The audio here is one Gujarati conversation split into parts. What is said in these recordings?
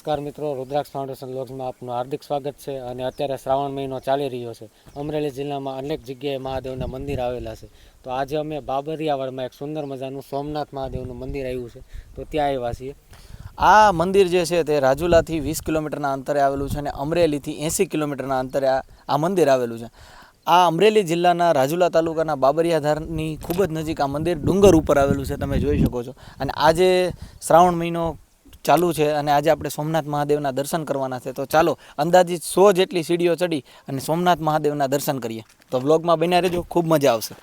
નમસ્કાર મિત્રો, રુદ્રાક્ષ ફાઉન્ડેશન લોગ્સમાં આપનું હાર્દિક સ્વાગત છે અને અત્યારે શ્રાવણ મહિનો ચાલી રહ્યો છે. અમરેલી જિલ્લામાં અનેક જગ્યાએ મહાદેવના મંદિર આવેલા છે. તો આજે અમે બાબરિયાવાડમાં એક સુંદર મજાનું સોમનાથ મહાદેવનું મંદિર આવ્યું છે. તો ત્યાં આવ્યા છીએ. આ મંદિર જે છે તે રાજુલાથી વીસ કિલોમીટરના અંતરે આવેલું છે અને અમરેલીથી એંસી કિલોમીટરના અંતરે આ મંદિર આવેલું છે. આ અમરેલી જિલ્લાના રાજુલા તાલુકાના બાબરિયાધારની ખૂબ જ નજીક આ મંદિર ડુંગર ઉપર આવેલું છે, તમે જોઈ શકો છો. અને આજે શ્રાવણ મહિનો ચાલુ છે અને આજે આપણે સોમનાથ મહાદેવના દર્શન કરવાના છે. તો ચાલો, અંદાજિત સો જેટલી સીડીઓ ચડી અને સોમનાથ મહાદેવના દર્શન કરીએ. તો વ્લોગમાં બન્યા રહેજો, ખૂબ મજા આવશે.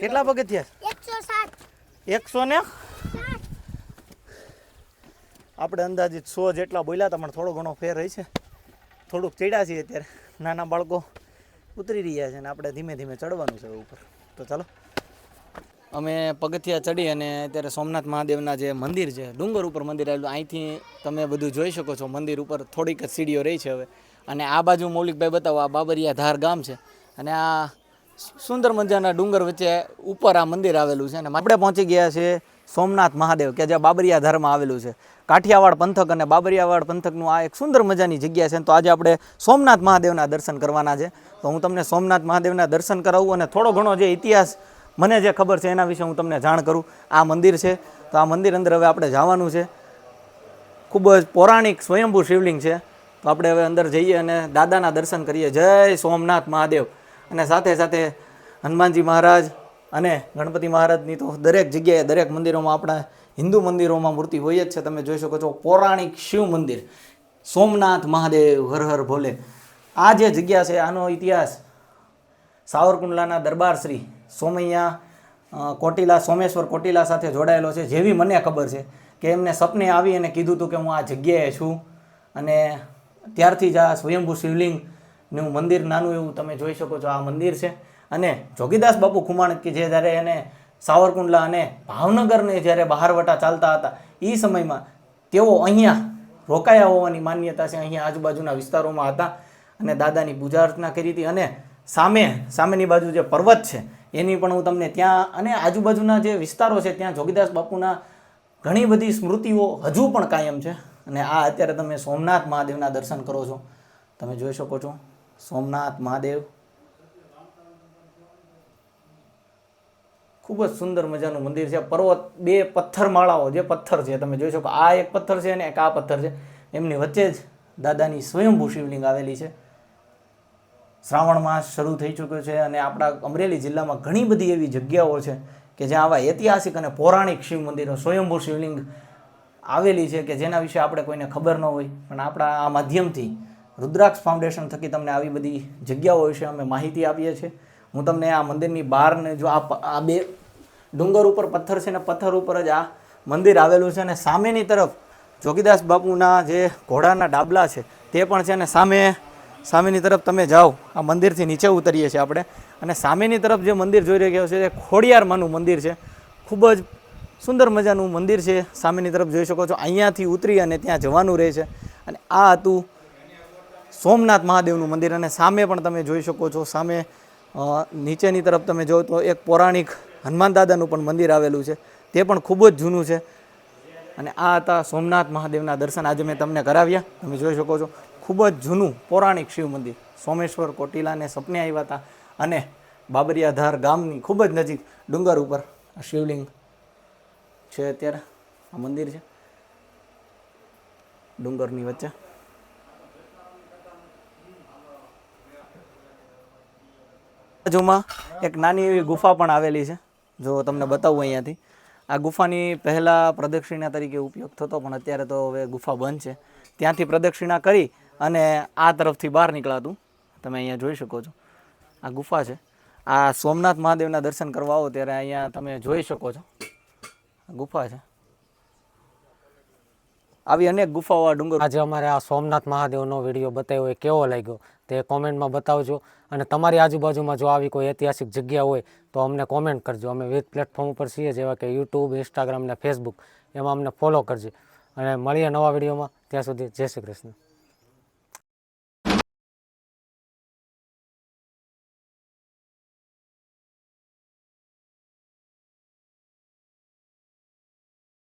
કેટલા પગથિયા એકસો ને? આપણે અંદાજિત સો જેટલા બોલ્યા હતા પણ થોડો ઘણો ફેર રહી છે. થોડુંક ચડ્યા છીએ અત્યારે. નાના બાળકો ઉતરી રહ્યા છે અને આપણે ધીમે ધીમે ચડવાનું છે ઉપર. તો ચાલો. અમે પગથિયા ચડી અને અત્યારે સોમનાથ મહાદેવના જે મંદિર છે ડુંગર ઉપર મંદિર આવેલું અહીંથી તમે બધું જોઈ શકો છો. મંદિર ઉપર થોડીક જ સીડીઓ રહી છે હવે. અને આ બાજુ મૌલિકભાઈ બતાવો આ બાબરિયા ધાર ગામ છે. અને આ સુંદર મજાના ડુંગર વચ્ચે ઉપર આ મંદિર આવેલું છે અને આપણે પહોંચી ગયા છે સોમનાથ મહાદેવ, કે જે બાબરિયા ધારમાં આવેલું છે. કાઠિયાવાડ પંથક અને બાબરિયાવાડ પંથકનું આ એક સુંદર મજાની જગ્યા છે. તો આજે આપણે સોમનાથ મહાદેવના દર્શન કરવાના છે. તો હું તમને સોમનાથ મહાદેવના દર્શન કરાવું અને થોડો ઘણો જે ઇતિહાસ મને જે ખબર છે એના વિશે હું તમને જાણ કરું. આ મંદિર છે. તો આ મંદિર અંદર હવે આપણે જવાનું છે. ખૂબ જ પૌરાણિક સ્વયંભૂ શિવલિંગ છે. તો આપણે હવે અંદર જઈએ અને દાદાના દર્શન કરીએ. જય સોમનાથ મહાદેવ. અને સાથે સાથે હનુમાનજી મહારાજ અને ગણપતિ મહારાજની તો દરેક જગ્યાએ, દરેક મંદિરોમાં આપણા હિન્દુ મંદિરોમાં મૂર્તિ હોય જ છે. તમે જોઈ શકો છો, પૌરાણિક શિવ મંદિર, સોમનાથ મહાદેવ, હર હર ભોલે. આ જે જગ્યા છે, આનો ઇતિહાસ સાવરકુંડલાના દરબાર શ્રી સોમૈયા કોટિલા, સોમેશ્વર કોટીલા સાથે જોડાયેલો છે. જેવી મને ખબર છે કે એમને સપને આવી અને કીધું હતું કે હું આ જગ્યાએ છું. અને ત્યારથી જ આ સ્વયંભૂ શિવલિંગનું મંદિર નાનું એવું તમે જોઈ શકો છો, આ મંદિર છે. અને જોગીદાસ બાપુ ખુમાણ કે જે જ્યારે એને સાવરકુંડલા અને ભાવનગરને જ્યારે બહારવટા ચાલતા હતા એ સમયમાં તેઓ અહીંયા રોકાયા હોવાની માન્યતા છે, અહીંયા આજુબાજુના વિસ્તારોમાં હતા અને દાદાની પૂજા અર્ચના કરી હતી. અને સામે, સામેની બાજુ જે પર્વત છે, એની પણ હું તમને ત્યાં અને આજુબાજુના જે વિસ્તારો છે, ત્યાં જોગીદાસ બાપુના ઘણી બધી સ્મૃતિઓ હજુ પણ કાયમ છે. અને આ અત્યારે તમે સોમનાથ મહાદેવના દર્શન કરો છો, તમે જોઈ શકો છો. સોમનાથ મહાદેવ. ખૂબ જ સુંદર મજાનું મંદિર છે. પર્વત, બે પથ્થરમાળાઓ જે પથ્થર છે, તમે જોઈ શકો, આ એક પથ્થર છે અને એક આ પથ્થર છે. એમની વચ્ચે જ દાદાની સ્વયંભૂ શિવલિંગ આવેલી છે. શ્રાવણ માસ શરૂ થઈ ચૂક્યો છે અને આપણા અમરેલી જિલ્લામાં ઘણી બધી એવી જગ્યાઓ છે કે જ્યાં આવા ઐતિહાસિક અને પૌરાણિક શિવ મંદિરો, સ્વયંભૂ શિવલિંગ આવેલી છે કે જેના વિશે આપણે કોઈને ખબર ન હોય. પણ આપણા આ માધ્યમથી રુદ્રાક્ષ ફાઉન્ડેશન થકી તમને આવી બધી જગ્યાઓ વિશે અમે માહિતી આપીએ છીએ. હું તમને આ મંદિરની બહારને જો આ આ બે ડુંગર ઉપર પથ્થર છે ને પથ્થર ઉપર જ આ મંદિર આવેલું છે અને સામેની તરફ જોગીદાસ બાપુના જે ઘોડાના ડાબલા છે તે પણ છે અને સામે, સામેની તરફ તમે જાઓ. આ મંદિરથી નીચે ઉતરીએ છીએ આપણે. અને સામેની તરફ જે મંદિર જોઈ રહ્યા છે તે ખોડિયારમાંનું મંદિર છે. ખૂબ જ સુંદર મજાનું મંદિર છે. સામેની તરફ જોઈ શકો છો. અહીંયાથી ઉતરી અને ત્યાં જવાનું રહે છે. અને આ હતું સોમનાથ મહાદેવનું મંદિર અને સામે પણ તમે જોઈ શકો છો, સામે નીચેની તરફ તમે જો તો એક પૌરાણિક હનુમાન દાદાનું પણ મંદિર આવેલું છે, તે પણ ખૂબ જ જૂનું છે. અને આ હતા સોમનાથ મહાદેવના દર્શન આજે મેં તમને કરાવ્યા, તમે જોઈ શકો છો, ખૂબ જ જૂનું પૌરાણિક શિવ મંદિર. સોમેશ્વર કોટીલાને સપને આવ્યા હતા અને બાબરિયાધાર ગામની ખૂબ જ નજીક ડુંગર ઉપર શિવલિંગ છે અત્યારે, આ મંદિર છે. ડુંગરની વચ્ચે. બાજુમાં એક નાની એવી ગુફા પણ આવેલી છે. જો તમને બતાવું અહીંયાથી. આ ગુફાની પહેલાં પ્રદક્ષિણા તરીકે ઉપયોગ થતો, પણ અત્યારે તો હવે ગુફા બંધ છે. ત્યાંથી પ્રદક્ષિણા કરી અને આ તરફથી બહાર નીકળાતું. તમે અહીંયા જોઈ શકો છો. આ ગુફા છે. આ સોમનાથ મહાદેવના દર્શન કરવા આવો ત્યારે અહીંયા તમે જોઈ શકો છો. ગુફા છે. આવી અનેક ગુફાઓ આ ડુંગર આજે અમારે આ સોમનાથ મહાદેવનો વીડિયો બતાવ્યો એ કેવો લાગ્યો? તે કોમેન્ટમાં બતાવજો. અને તમારી આજુબાજુમાં જો આવી કોઈ ઐતિહાસિક જગ્યા હોય, તો અમને કોમેન્ટ કરજો. અમે વિવિધ પ્લેટફોર્મ ઉપર છીએ, જેવા કે યુટ્યુબ ઇન્સ્ટાગ્રામ ને ફેસબુક એમાં અમને ફોલો કરજો. અને મળીએ નવા વિડીયોમાં. ત્યાં સુધી જય શ્રી કૃષ્ણ.